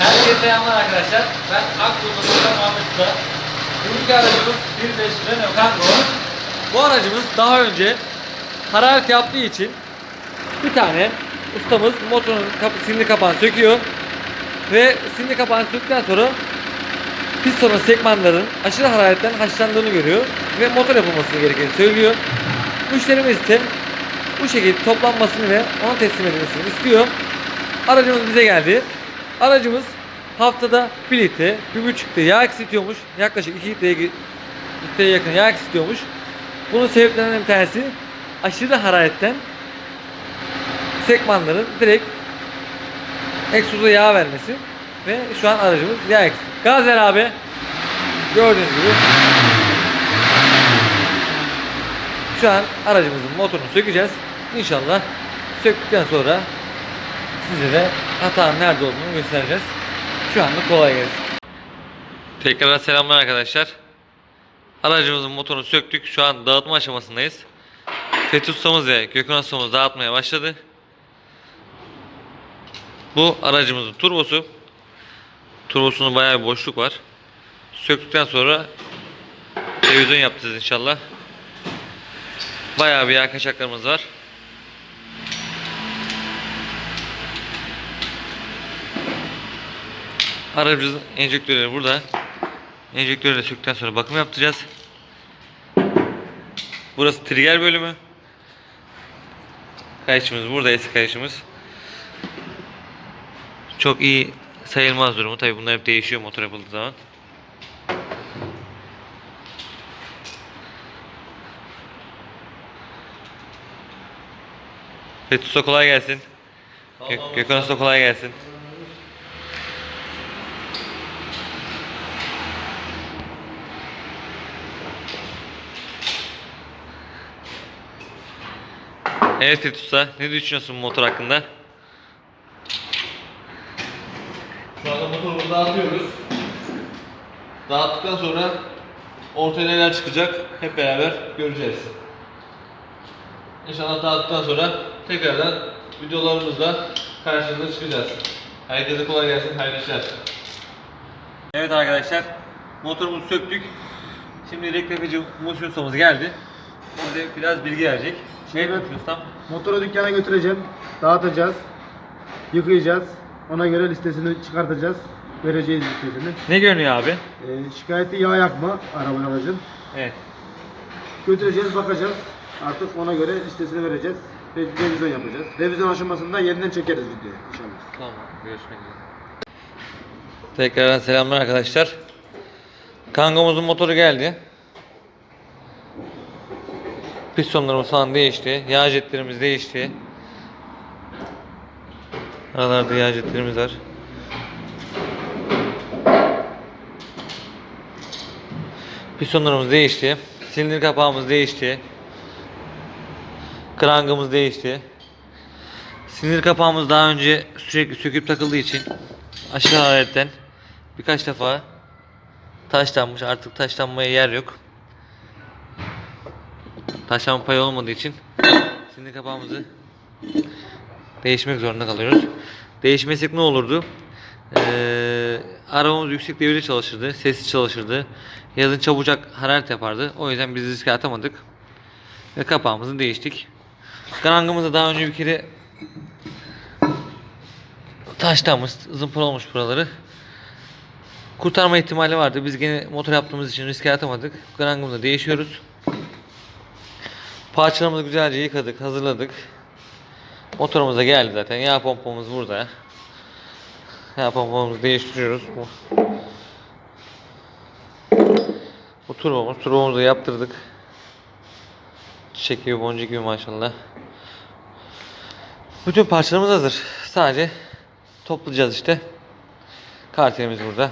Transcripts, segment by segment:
Herkese selamlar arkadaşlar. Ben Akbulut Muhammed Usta. Bugünkü aracımız 1.5 Renault Kangoo. Bu aracımız daha önce hararet yaptığı için bir tane ustamız motorun kapı, sinir kapağını söküyor. Ve sinir kapağını söktükten sonra pistonun sekmanların aşırı hararetten haşlandığını görüyor ve motor yapılması gerektiğini söylüyor. Müşterimiz ise bu şekilde toplanmasını ve ona teslim edilmesini istiyor. Aracımız bize geldi. Aracımız haftada 1 litre, 1,5 litre yağ eksiltiyormuş. Yaklaşık 2 litreye, litreye yakın yağ eksiltiyormuş. Bunun sebeplerinden bir tanesi aşırı hararetten sekmanların direkt egzoza yağ vermesi ve şu an aracımız yağ eksik. Gaz ver abi. Gördüğünüz gibi şu an aracımızın motorunu sökeceğiz. İnşallah söktükten sonra size de hatanın nerede olduğunu göstereceğiz. Şu anda kolay gelsin. Tekrar selamlar arkadaşlar. Aracımızın motorunu söktük. Şu an dağıtma aşamasındayız. Fethi ustamız ve Gökhan ustamız dağıtmaya başladı. Bu aracımızın turbosu. Turbosunda bayağı bir boşluk var. Söktükten sonra revizyon yapacağız inşallah. Bayağı bir yağ kaçaklarımız var. Aracımızın enjektörleri burada. Enjektörü de söktükten sonra bakım yaptıracağız. Burası trigger bölümü. Kayışımız burada eski kayışımız. Çok iyi sayılmaz durumu. Tabi bunlar hep değişiyor motor yapıldığı zaman. Fethi Usta kolay gelsin. Gö- Gökhan Usta kolay gelsin. Evet Fethi Usta, ne düşünüyorsun bu motor hakkında? Şu anda motorumuzu dağıtıyoruz. Dağıttıktan sonra ortaya neler çıkacak hep beraber göreceğiz. İnşallah dağıttıktan sonra tekrardan videolarımızla karşınıza çıkacağız. Herkese kolay gelsin, hayırlı işler. Evet arkadaşlar, motorumuzu söktük. Şimdi reklamacı Muhsin ustamız geldi. Bize biraz bilgi verecek. Şey Evet. Ustam. Motoru dükkana götüreceğim. Dağıtacağız. Yıkayacağız. Ona göre listesini çıkartacağız. Vereceğiz listesini. Ne görünüyor abi? Ee, şikayeti yağ yakma araba aracın. Evet. Götüreceğiz bakacağız. Artık ona göre listesini vereceğiz. Ve revizyon yapacağız. Revizyon aşamasında yeniden çekeriz videoyu inşallah. Tamam, görüşmek üzere. Tekrardan selamlar arkadaşlar. Kangomuzun motoru geldi. Pistonlarımız falan değişti. Yağ jetlerimiz değişti. Aralarda yağ jetlerimiz var. Pistonlarımız değişti. Silindir kapağımız değişti. Krangımız değişti. Sinir kapağımız daha önce sürekli söküp takıldığı için aşırı hararetten birkaç defa taşlanmış. Artık taşlanmaya yer yok. Taşlanma payı olmadığı için sinir kapağımızı değişmek zorunda kalıyoruz. Değişmesek ne olurdu? Ee, arabamız yüksek devirde çalışırdı, sessiz çalışırdı. Yazın çabucak hararet yapardı. O yüzden biz riske atamadık. Ve kapağımızı değiştik. Krangımızı daha önce bir kere taşlanmış, zımpara olmuş buraları. Kurtarma ihtimali vardı. Biz gene motor yaptığımız için riske atamadık. Krangımızı değişiyoruz. Parçalarımızı güzelce yıkadık, hazırladık. Motorumuza geldi zaten. Yağ pompamız burada. Yağ pompamızı değiştiriyoruz. Bu, bu turbomuz. Turbomuzu yaptırdık. Çiçek gibi boncuk gibi maşallah. Bütün parçalarımız hazır. Sadece toplayacağız işte. Kartelimiz burada.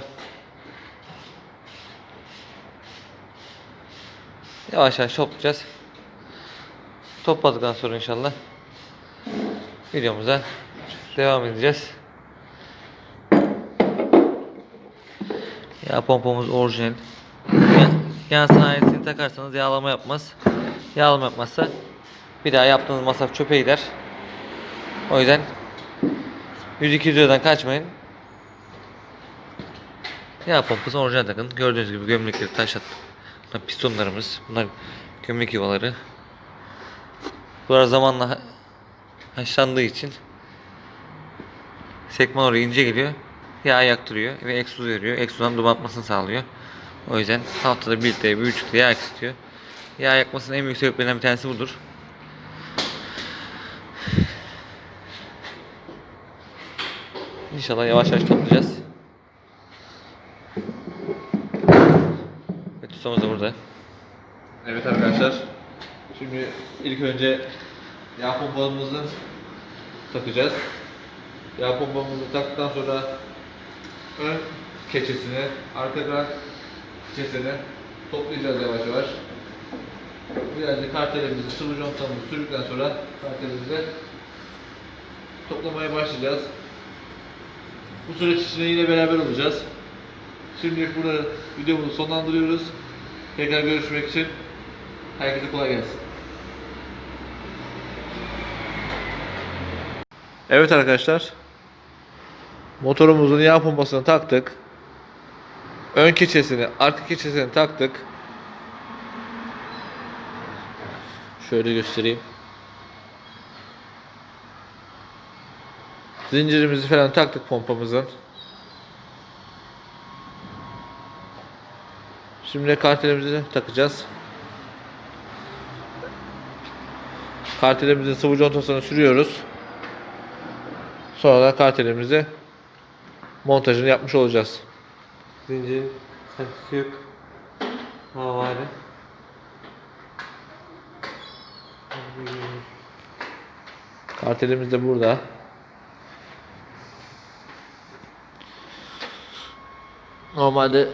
Yavaş yavaş toplayacağız. Topladıktan sonra inşallah videomuza devam edeceğiz. Yağ pompamız orijinal. Yan, sanayisini takarsanız yağlama yapmaz. Yağlama yapmazsa bir daha yaptığınız masraf çöpe gider. O yüzden 100-200 liradan kaçmayın. Yağ pompası orijinal takın. Gördüğünüz gibi gömlekleri taş attı. Bunlar pistonlarımız. Bunlar gömlek yuvaları. Bunlar zamanla ha- haşlandığı için sekman oraya ince geliyor. Yağ yaktırıyor ve egzoz veriyor. Egzozdan duman atmasını sağlıyor. O yüzden haftada 1 litre, 1,5 litre yağ istiyor. Yağ yakmasının en büyük sebeplerinden bir tanesi budur. İnşallah yavaş yavaş toplayacağız. Ve tutamız da burada. Evet arkadaşlar. Şimdi ilk önce yağ pompamızı takacağız. Yağ pompamızı taktıktan sonra ön keçesini, arka keçesini toplayacağız yavaş yavaş. Birazcık kartelimizi, sıvı contamızı sürdükten sonra kartelimizi toplamaya başlayacağız. Bu süreç içinde yine beraber olacağız. Şimdi burada videomuzu sonlandırıyoruz. Tekrar görüşmek için herkese kolay gelsin. Evet arkadaşlar. Motorumuzun yağ pompasını taktık. Ön keçesini, arka keçesini taktık. Şöyle göstereyim. Zincirimizi falan taktık pompamızın. Şimdi kartelimizi takacağız. Kartelimizin sıvı contasını sürüyoruz. Sonra da kartelimizi montajını yapmış olacağız. Zincirin saksı yok. Havale. Kartelimiz de burada. Normalde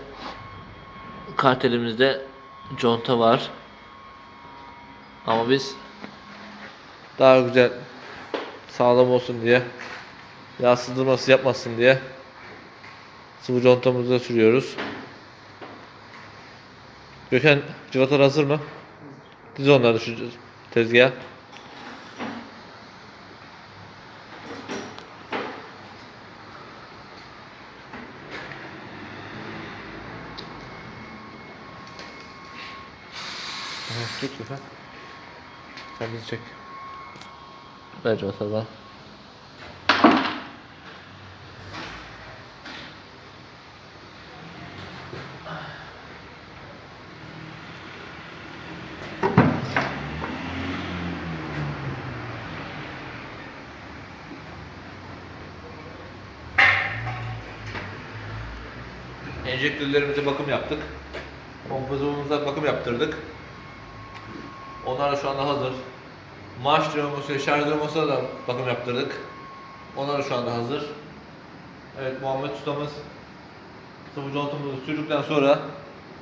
kartelimizde conta var. Ama biz Daha güzel sağlam olsun diye yağ sızdırması yapmasın diye sıvı contamızı da sürüyoruz. Gökhan cıvatalar hazır mı? Diz onları şu tezgaha. Tut Gökhan. Sen bizi çek. ver contadan. Enjektörlerimize bakım yaptık. Pompazımıza bakım yaptırdık. Onlar da şu anda hazır. Marş dinamosu şarj dinamosu'na da bakım yaptırdık. Onlar da şu anda hazır. Evet Muhammed ustamız sıvı contamızı sürdükten sonra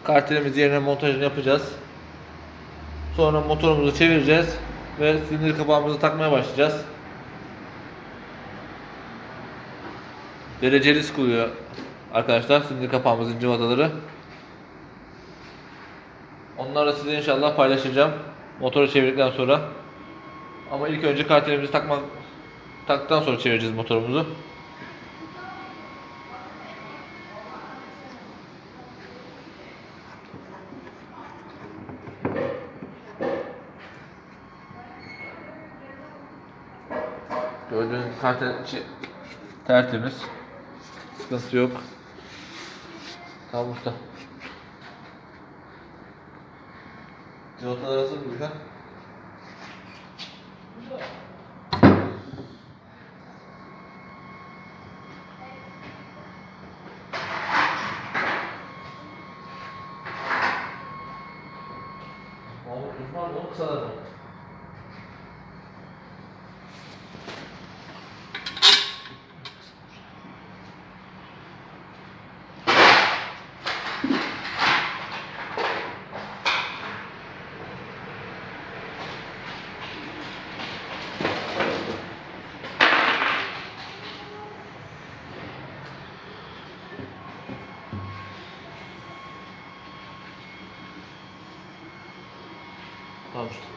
kartelimizi yerine montajını yapacağız. Sonra motorumuzu çevireceğiz ve silindir kapağımızı takmaya başlayacağız. Dereceli sıkılıyor arkadaşlar silindir kapağımızın cıvataları. Onları da size inşallah paylaşacağım. Motoru çevirdikten sonra. Ama ilk önce kartelimizi takmak taktıktan sonra çevireceğiz motorumuzu. Gördüğünüz kartel içi tertemiz. Sıkıntı yok. Tamam usta. Civatalar hazır mı Gülkan? Mahmut uzman mı? Kısalar mı? Tamam usta.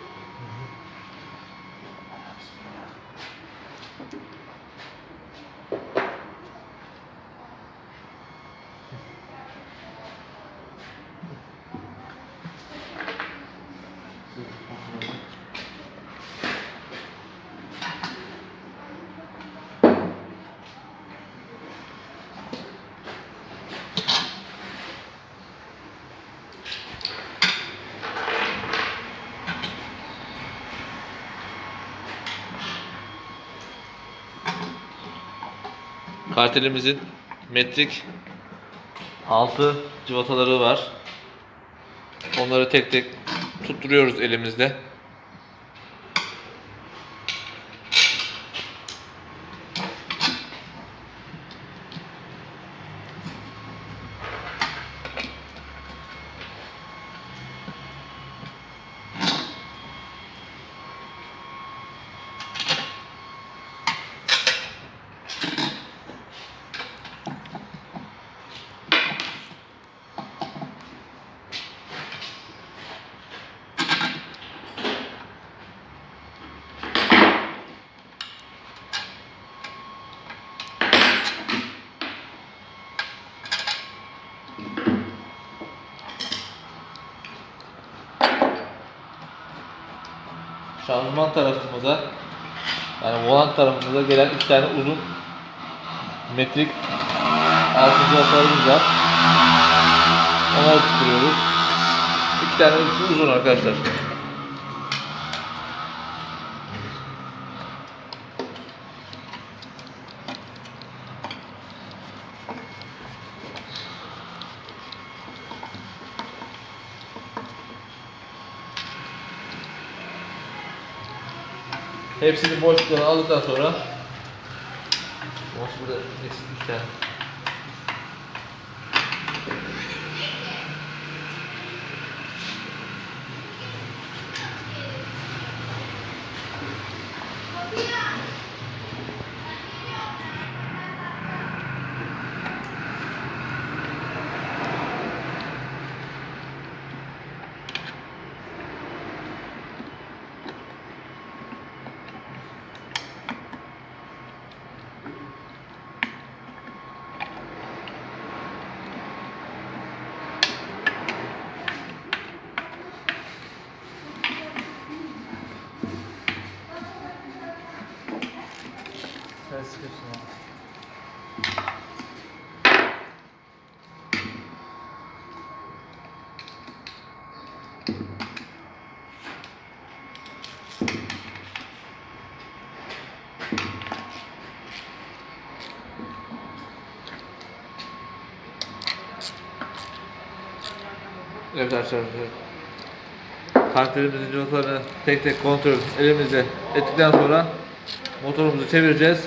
Kartelimizin metrik altı civataları var. Onları tek tek tutturuyoruz elimizde. Şanzıman tarafımıza yani volant tarafımıza gelen iki tane uzun metrik altı cihazlarımız var. Onları tutturuyoruz. İki tane uzun arkadaşlar. Hepsini boşluklarını aldıktan sonra Nasıl burada eksik bir tane. Sen sıkıyorsun abi. Evet arkadaşlar. Kartelimizin cıvatalarını tek tek kontrol elimizle ettikten sonra motorumuzu çevireceğiz.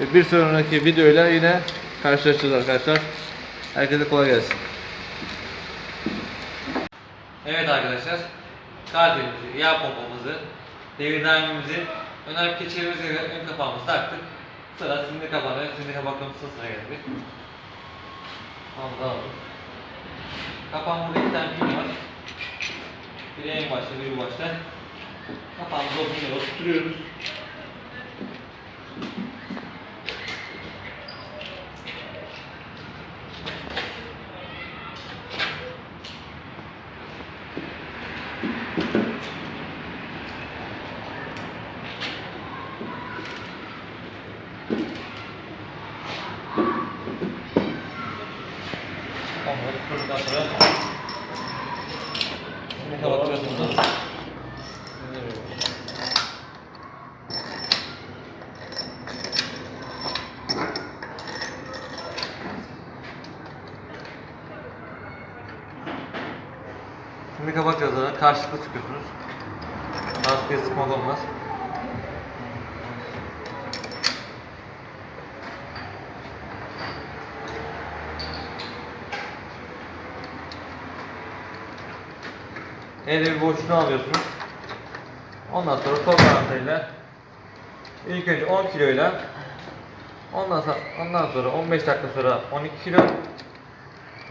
Ve bir sonraki videoyla yine karşılaşacağız arkadaşlar. Herkese kolay gelsin. Evet arkadaşlar. Kartelimizi, yağ pompamızı, devir daimimizi, ön arka keçelerimizi ve ön kapağımızı taktık. Sıra sindir kapağına, sindir kapaklarımızın sırasına geldi. Tamam tamam. Kapağın burada iki tane pin var. Biri en başta, biri başta. Kapağımızı tutturuyoruz. Elde bir boşluğunu alıyorsunuz. Ondan sonra toprağıyla ilk önce 10 kiloyla ondan sonra, ondan sonra 15 dakika sonra 12 kilo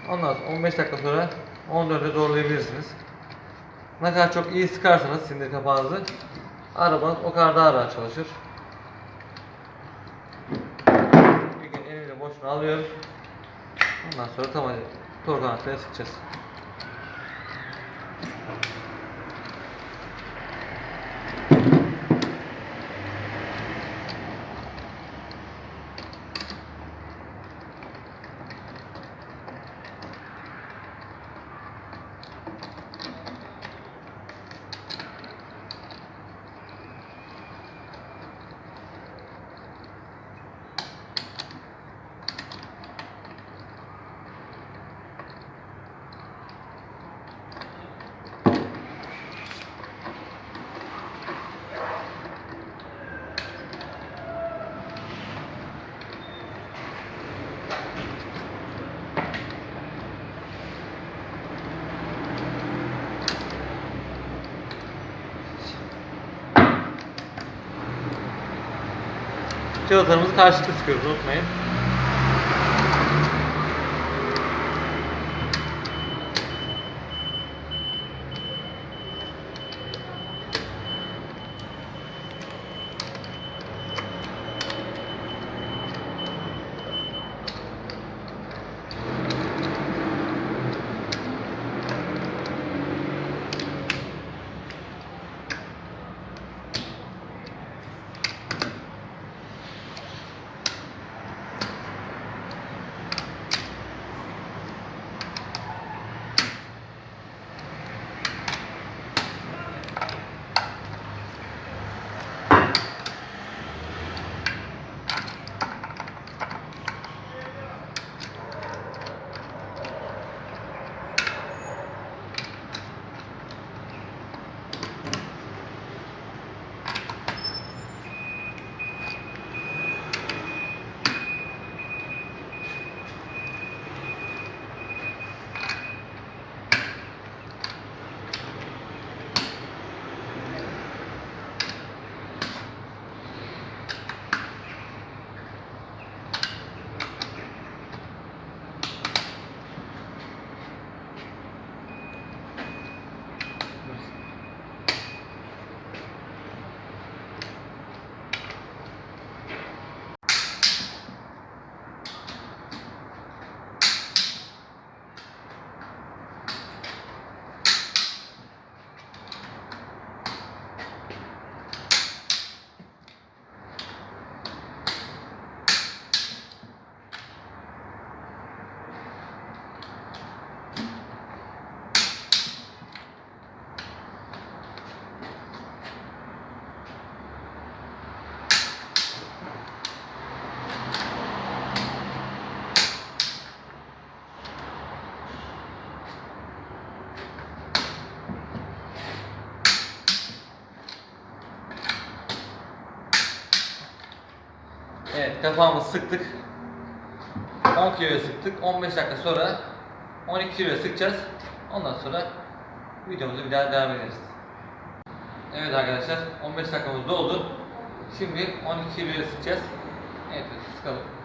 ondan sonra 15 dakika sonra 14'e zorlayabilirsiniz. Ne kadar çok iyi sıkarsanız sindir kapağınızı arabanız o kadar daha rahat çalışır. İlk önce elimle boşluğunu alıyoruz. Ondan sonra tam tork anahtarıyla sıkacağız. Cıvatalarımızı karşılıklı sıkıyoruz unutmayın. Evet sıktık. 10 kiloya sıktık. 15 dakika sonra 12 kiloya sıkacağız. Ondan sonra videomuza bir daha devam ederiz. Evet arkadaşlar 15 dakikamız doldu. Şimdi 12 kiloya sıkacağız. Evet sıkalım.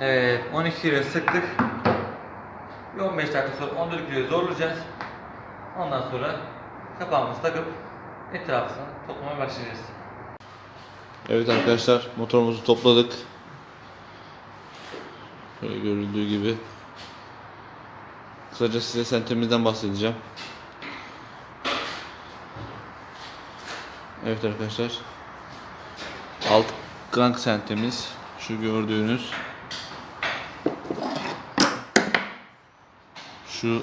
Evet 12 kiloya sıktık. Bir 15 dakika sonra 14 kiloya zorlayacağız. Ondan sonra kapağımızı takıp etrafını toplamaya başlayacağız. Evet arkadaşlar motorumuzu topladık. Böyle görüldüğü gibi. Kısaca size sentemizden bahsedeceğim. Evet arkadaşlar. Alt krank sentemiz şu gördüğünüz. Şu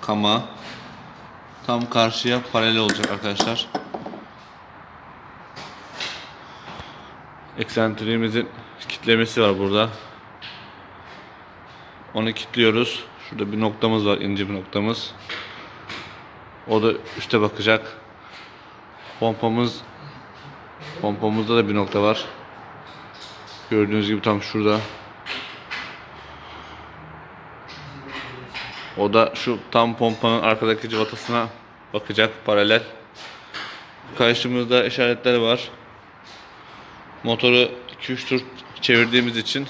kama tam karşıya paralel olacak arkadaşlar. Eksentriğimizin kitlemesi var burada. Onu kilitliyoruz. Şurada bir noktamız var, ince bir noktamız. O da üste bakacak. Pompamız pompamızda da bir nokta var. Gördüğünüz gibi tam şurada. O da şu tam pompanın arkadaki cıvatasına bakacak paralel. Karşımızda işaretler var. Motoru 2-3 tur çevirdiğimiz için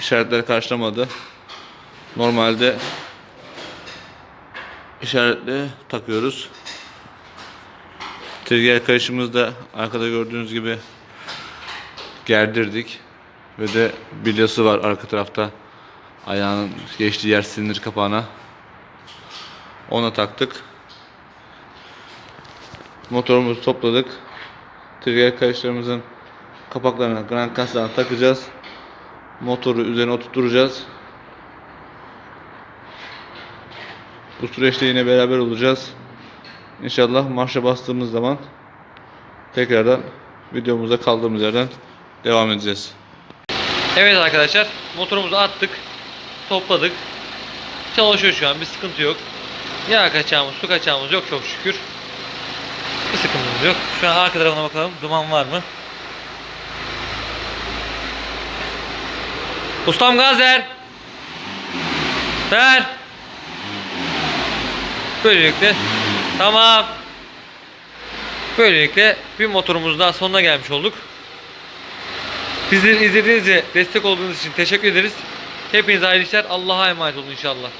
işaretleri karşılamadı. Normalde işaretli takıyoruz. Trigger kayışımızı da arkada gördüğünüz gibi gerdirdik. Ve de bilyası var arka tarafta. Ayağının geçtiği yer silindir kapağına. Ona taktık. Motorumuzu topladık. Trigger kayışlarımızın kapaklarına Grand Kasa'dan takacağız. Motoru üzerine oturtacağız. Bu süreçte yine beraber olacağız. İnşallah marşa bastığımız zaman tekrardan videomuza kaldığımız yerden devam edeceğiz. Evet arkadaşlar motorumuzu attık. Topladık. Çalışıyor şu an bir sıkıntı yok. Yağ kaçağımız su kaçağımız yok çok şükür. Bir sıkıntımız yok. Şu an arka tarafına bakalım duman var mı? Ustam gaz ver. Ver. Böylelikle tamam. Böylelikle bir motorumuz daha sonuna gelmiş olduk. Bizleri izlediğiniz ve destek olduğunuz için teşekkür ederiz. Hepinize hayırlı. Allah'a emanet olun inşallah.